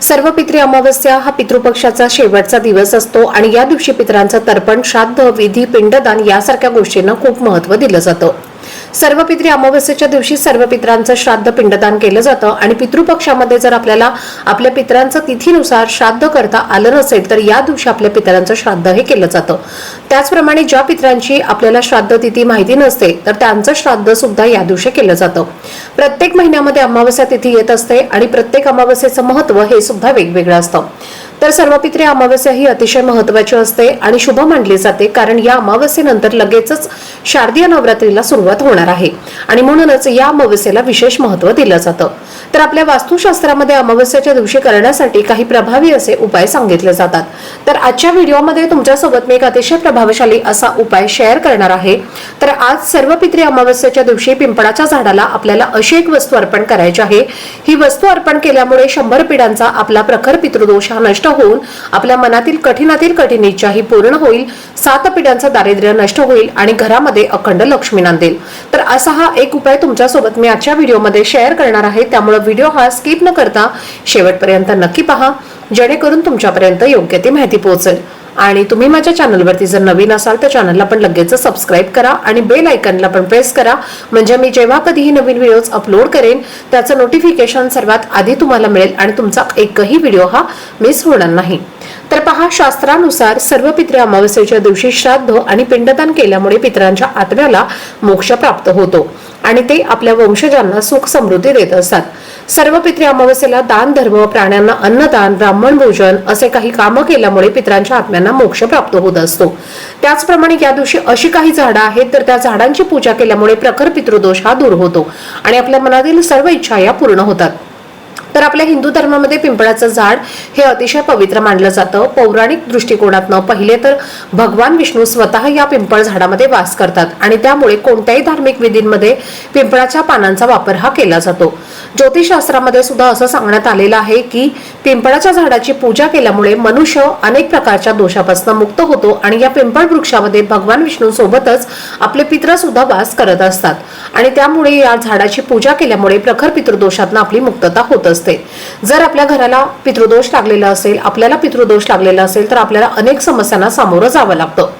सर्व पित्री अमावस्या हा पितृपक्षाचा शेवटचा दिवस असतो आणि या दिवशी पितरांचं तर्पण श्राद्ध विधी पिंडदान यासारख्या गोष्टींना खूप महत्त्व दिलं जातं. सर्व पित्री अमावस्येच्या दिवशी सर्व पितरांचं श्राद्ध पिंडदान केलं जातं. आणि पितृपक्षामध्ये जर आपल्याला आपल्या पितरांचं तिथीनुसार श्राद्ध करता आलं नसेल तर या दिवशी आपल्या पितरांचं श्राद्ध हे केलं जातं. त्याचप्रमाणे ज्या पितरांची आपल्याला श्राद्ध तिथी माहिती नसते तर त्यांचं श्राद्ध सुद्धा या दिवशी केलं जातं. प्रत्येक महिन्यामध्ये अमावस्या तिथी येत असते आणि प्रत्येक अमावस्येचं महत्त्व हे सुद्धा वेगवेगळं असतं. तर सर्वपित्री अमावस्या ही अतिशय महत्वाची असते आणि शुभ मानली जाते कारण या अमावस्येनंतर लगेचच शारदीय नवरात्रीला सुरुवात होणार आहे. आणि म्हणूनच या अमावस्येला विशेष महत्त्व दिलं जातं. तर आपल्या वास्तुशास्त्रामध्ये अमावस्याच्या दिवशी करण्यासाठी काही प्रभावी असे उपाय सांगितले जातात. तर आजच्या व्हिडिओमध्ये तुमच्यासोबत मी एक अतिशय प्रभावशाली असा उपाय शेअर करणार आहे. तर आज सर्व पित्री दिवशी पिंपळाच्या झाडाला आपल्याला अशी एक वस्तू अर्पण करायची आहे. ही वस्तू अर्पण केल्यामुळे शंभर पिढ्यांचा आपला प्रखर पितृदोष हा नष्ट होऊन आपल्या मनातील कठीणातील कठीण इच्छा ही पूर्ण होईल. सात पिढ्यांचं दारिद्र्य नष्ट होईल आणि घरामध्ये अखंड लक्ष्मी नांदेल तर असा हा एक उपाय तुमच्यासोबत मी आजच्या व्हिडिओमध्ये शेअर करणार आहे. त्यामुळे व्हिडिओ हा स्किप न करता शेवटपर्यंत नक्की पहा. जेणेकरून तुमच्यापर्यंत योग्य ती माहिती पोहोचेल. आणि तुम्ही माझ्या चॅनलवरती जर नवीन असाल तर चॅनलला पण लगेच सबस्क्राईब करा आणि बेल आयकनला पण प्रेस करा. म्हणजे मी जेव्हा कधीही नवीन व्हिडिओज अपलोड करेन त्याचं नोटिफिकेशन सर्वात आधी तुम्हाला मिळेल आणि तुमचा एकही व्हिडिओ हा मिस होणार नाही. तर पहा शास्त्रानुसार सर्व पित्र अमावस्येच्या दिवशी श्राद्ध आणि पिंडदान केल्यामुळे पितरांच्या आत्म्याला मोक्ष प्राप्त होतो. आणि ते आपल्या वंशजांना सुख समृद्धी देत असतात. सर्व पित्रे अमावस्येला दान धर्म प्राण्यांना अन्नदान ब्राह्मण भोजन असे काही कामं केल्यामुळे पितरांच्या आत्म्यांना मोक्ष प्राप्त होत असतो. त्याचप्रमाणे या दिवशी अशी काही झाडं आहेत तर त्या झाडांची पूजा केल्यामुळे प्रखर पितृदोष हा दूर होतो आणि आपल्या मनातील सर्व इच्छा या पूर्ण होतात. तर आपल्या हिंदू धर्मामध्ये पिंपळाचं झाड हे अतिशय पवित्र मानलं जातं. पौराणिक दृष्टिकोनातनं पहिले तर भगवान विष्णू स्वतः या पिंपळ झाडामध्ये वास करतात आणि त्यामुळे कोणत्याही धार्मिक विधींमध्ये पिंपळाच्या पानांचा वापर हा केला जातो. ज्योतिषशास्त्रामध्ये सुद्धा असं सांगण्यात आलेलं आहे की पिंपळाच्या झाडाची पूजा केल्यामुळे मनुष्य अनेक प्रकारच्या दोषापासून मुक्त होतो आणि या पिंपळ वृक्षामध्ये भगवान विष्णू सोबतच आपले पित्र सुद्धा वास करत असतात. आणि त्यामुळे या झाडाची पूजा केल्यामुळे प्रखर पितृदोषातनं आपली मुक्तता होत असते. जर आपल्या घराला पितृदोष लागलेला असेल आपल्याला पितृदोष लागलेला असेल तर आपल्याला अनेक समस्यांना सामोरं जावं लागतं.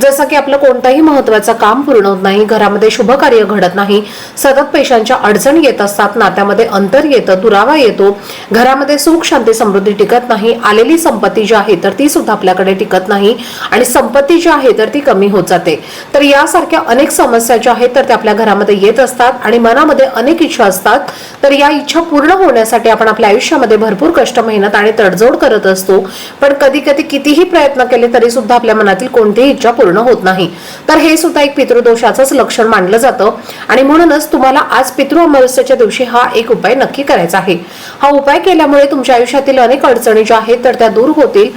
जसं की आपलं कोणतंही महत्वाचं काम पूर्ण होत नाही घरामध्ये शुभ कार्य घडत नाही सतत पैशांच्या अडचण येत असतात नात्यामध्ये अंतर येतं दुरावा येतो घरामध्ये सुख शांती समृद्धी टिकत नाही आलेली संपत्ती जी आहे तर ती सुद्धा आपल्याकडे टिकत नाही आणि संपत्ती जी आहे तर ती कमी होत जाते. तर यासारख्या अनेक समस्या ज्या आहेत तर त्या आपल्या घरामध्ये येत असतात आणि मनामध्ये अनेक इच्छा असतात. तर या इच्छा पूर्ण होण्यासाठी आपण आपल्या आयुष्यामध्ये भरपूर कष्ट मेहनत आणि तडजोड करत असतो. पण कधी कधी कितीही प्रयत्न केले तरी सुद्धा आपल्या मनातील कोणतीही इच्छा पूर्ण होत नाही. तर हे सुद्धा एक पितृदोषाचंच लक्षण मानलं जातं. आणि म्हणूनच तुम्हाला आज पितृ अमावस्याच्या दिवशी हा एक उपाय नक्की करायचा आहे. हा उपाय केल्यामुळे तुमच्या आयुष्यातील अनेक अडचणी ज्या आहेत तर त्या दूर होतील.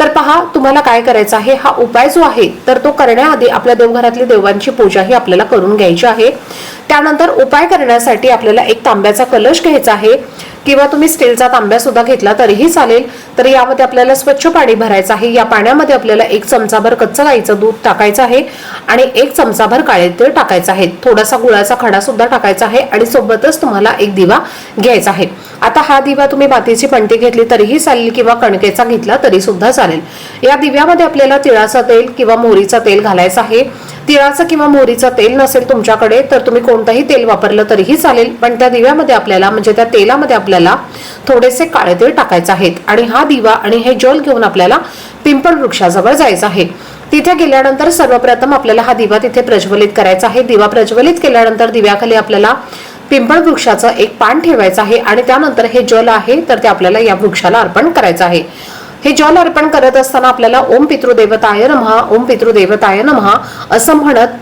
तर पहा तुम्हाला काय करायचं आहे? हा उपाय जो आहे तर तो करण्याआधी आपल्या देवघरातली देवांची पूजा ही आपल्याला करून घ्यायची आहे. त्यानंतर उपाय करण्यासाठी आपल्याला एक तांब्याचा कलश घ्यायचा आहे. किंवा तुम्ही स्टीलचा तांब्या सुद्धा घेतला तरीही चालेल. तर यामध्ये आपल्याला स्वच्छ पाणी भरायचं आहे. या पाण्यामध्ये आपल्याला एक चमचाभर कच्चं गाईचं दूध टाकायचं आहे आणि एक चमचाभर काळे तीळ टाकायचं आहे. थोडासा गुळाचा खडा सुद्धा टाकायचा आहे आणि सोबतच तुम्हाला एक दिवा घ्यायचा आहे. आता हा दिवा तुम्ही मातीची पंटी घेतली तरीही चालेल किंवा कणकेचा घेतला तरी सुद्धा चालेल. या दिव्यामध्ये आपल्याला तिळाचं तेल किंवा मोहरीचं तेल घालायचं आहे. तिळाचं किंवा मोहरीचं तेल नसेल तुमच्याकडे तर तुम्ही कोणतंही तेल वापरलं तरीही चालेल. पण त्या दिव्यामध्ये आपल्याला म्हणजे त्या तेलामध्ये आपल्याला थोडेसे काळे तेल टाकायचे आहेत. आणि हा दिवा आणि हे जल घेऊन आपल्याला पिंपळ वृक्षाजवळ जायचं आहे. तिथे गेल्यानंतर सर्वप्रथम आपल्याला हा दिवा तिथे प्रज्वलित करायचा आहे. दिवा प्रज्वलित केल्यानंतर दिव्याखाली आपल्याला पिंपळ वृक्षाचं एक पान ठेवायचं आहे. आणि त्यानंतर हे जल आहे तर ते आपल्याला या वृक्षाला अर्पण करायचं आहे. हे जल अर्पण करत असताना आपल्याला ओम पितृदेवताय नमहा ओम पितृदेवताय नमहा असं म्हणत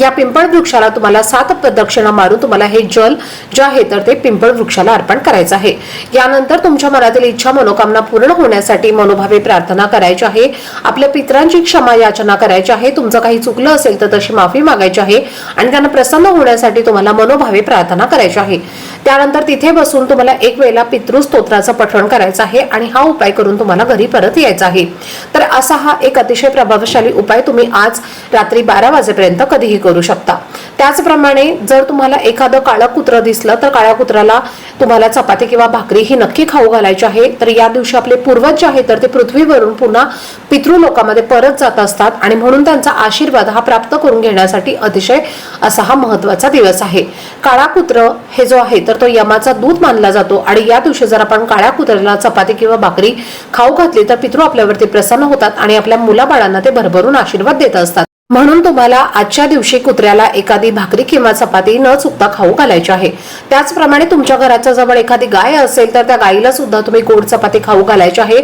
या पिंपळ वृक्षाला तुम्हाला सात प्रदक्षिणा मारून तुम्हाला हे जल जे आहे तर ते पिंपळ वृक्षाला अर्पण करायचं आहे. यानंतर तुमच्या मनातील इच्छा मनोकामना पूर्ण होण्यासाठी मनोभावे प्रार्थना करायची आहे. आपल्या पितरांची क्षमा याचना करायची आहे. तुमचं काही चुकलं असेल तर तशी माफी मागायची आहे आणि त्यांना प्रसन्न होण्यासाठी तुम्हाला मनोभावे प्रार्थना करायची आहे. त्यानंतर तिथे बसून तुम्हाला एक वेळेला पितृस्तोत्राचं पठण करायचं आहे आणि हा उपाय करून तुम्हाला घरी परत यायचा आहे. तर असा हा एक अतिशय प्रभावशाली उपाय तुम्ही आज रात्री बारा वाजेपर्यंत कधीही करू शकता. त्याचप्रमाणे जर तुम्हाला एखादं काळं कुत्रं दिसलं तर काळ्या कुत्र्याला तुम्हाला चपाती किंवा भाकरी ही नक्की खाऊ घालायची आहे. तर या दिवशी आपले पूर्वज जे आहे तर ते पृथ्वीवरून पुन्हा पितृलोकामध्ये परत जात असतात आणि म्हणून त्यांचा आशीर्वाद हा प्राप्त करून घेण्यासाठी अतिशय असा हा महत्त्वाचा दिवस आहे. काळा कुत्र हे जो आहे तर तो यमाचा दूध मानला जातो. आणि या दिवशी जर आपण काळ्या कुत्र्याला चपाती किंवा भाकरी खाऊ घातली तर पितृ आपल्यावरती प्रसन्न होतात आणि आपल्या मुलाबाळांना ते भरभरून आशीर्वाद देत असतात. म्हणून तुम्हाला आजच्या दिवशी कुत्र्याला एखादी भाकरी किंवा चपाती न चुकता खाऊ घालायची आहे. त्याचप्रमाणे तुमच्या घराच्या जवळ एखादी गाय असेल तर त्या गायीला सुद्धा तुम्ही गोड चपाती खाऊ घालायची आहे.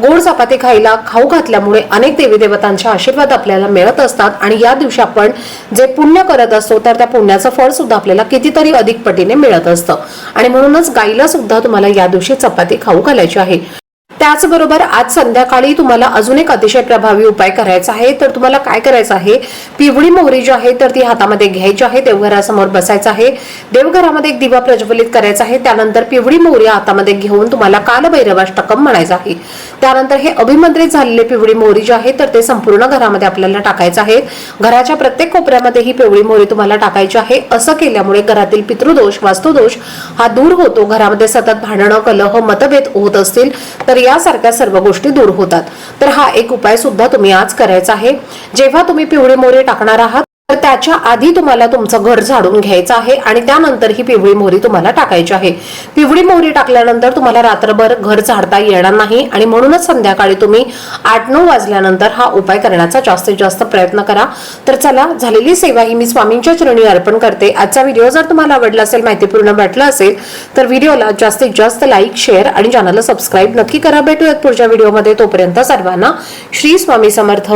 गोड चपाती खायला खाऊ घातल्यामुळे अनेक देवी देवतांचे आशीर्वाद आपल्याला मिळत असतात आणि या दिवशी आपण जे पुण्य करत असतो तर त्या पुण्याचं फळ सुद्धा आपल्याला कितीतरी अधिक पटीने मिळत असतं. आणि म्हणूनच गायीला सुद्धा तुम्हाला या दिवशी चपाती खाऊ घालायची आहे. त्याचबरोबर आज संध्याकाळी तुम्हाला अजून एक अतिशय प्रभावी उपाय करायचा आहे. तर तुम्हाला काय करायचं आहे? पिवळी मोहरी जी आहे तर ती हातामध्ये घ्यायची आहे. देवघरासमोर बसायचं आहे. देवघरामध्ये एक दिवा प्रज्वलित करायचा आहे. त्यानंतर पिवळी मोहरी हातामध्ये घेऊन तुम्हाला कालभैरवाष्टकम म्हणायचं आहे. त्यानंतर हे अभिमंत्रित झालेले पिवळी मोहरी जी आहे तर ते संपूर्ण घरामध्ये आपल्याला टाकायचं आहे. घराच्या प्रत्येक कोपऱ्यामध्ये ही पिवळी मोहरी तुम्हाला टाकायची आहे. असं केल्यामुळे घरातील पितृदोष वास्तुदोष हा दूर होतो. घरामध्ये सतत भांडणं कलह मतभेद होत असतील तर या यासारख्या सर्व गोष्टी दूर होतात. तर हा एक उपाय सुद्धा तुम्ही आज करायचा आहे. जेव्हा तुम्ही पिवळी मोहरी टाकणार आहात तर त्याच्या आधी तुम्हाला तुमचं घर झाडून घ्यायचं आहे आणि त्यानंतर ही पिवळी मोहरी तुम्हाला टाकायची आहे. पिवळी मोहरी टाकल्यानंतर तुम्हाला रात्रभर घर झाडता येणार नाही आणि म्हणूनच संध्याकाळी तुम्ही आठ नऊ वाजल्यानंतर हा उपाय करण्याचा जास्तीत जास्त प्रयत्न करा. तर चला झालेली सेवा ही मी स्वामींच्या चरणी अर्पण करते. आजचा व्हिडिओ जर तुम्हाला आवडला असेल माहितीपूर्ण वाटला असेल तर व्हिडिओला जास्तीत जास्त लाईक शेअर आणि चॅनलला सबस्क्राईब नक्की करा. भेटूयात पुढच्या व्हिडिओमध्ये. तोपर्यंत सर्वांना श्री स्वामी समर्थ.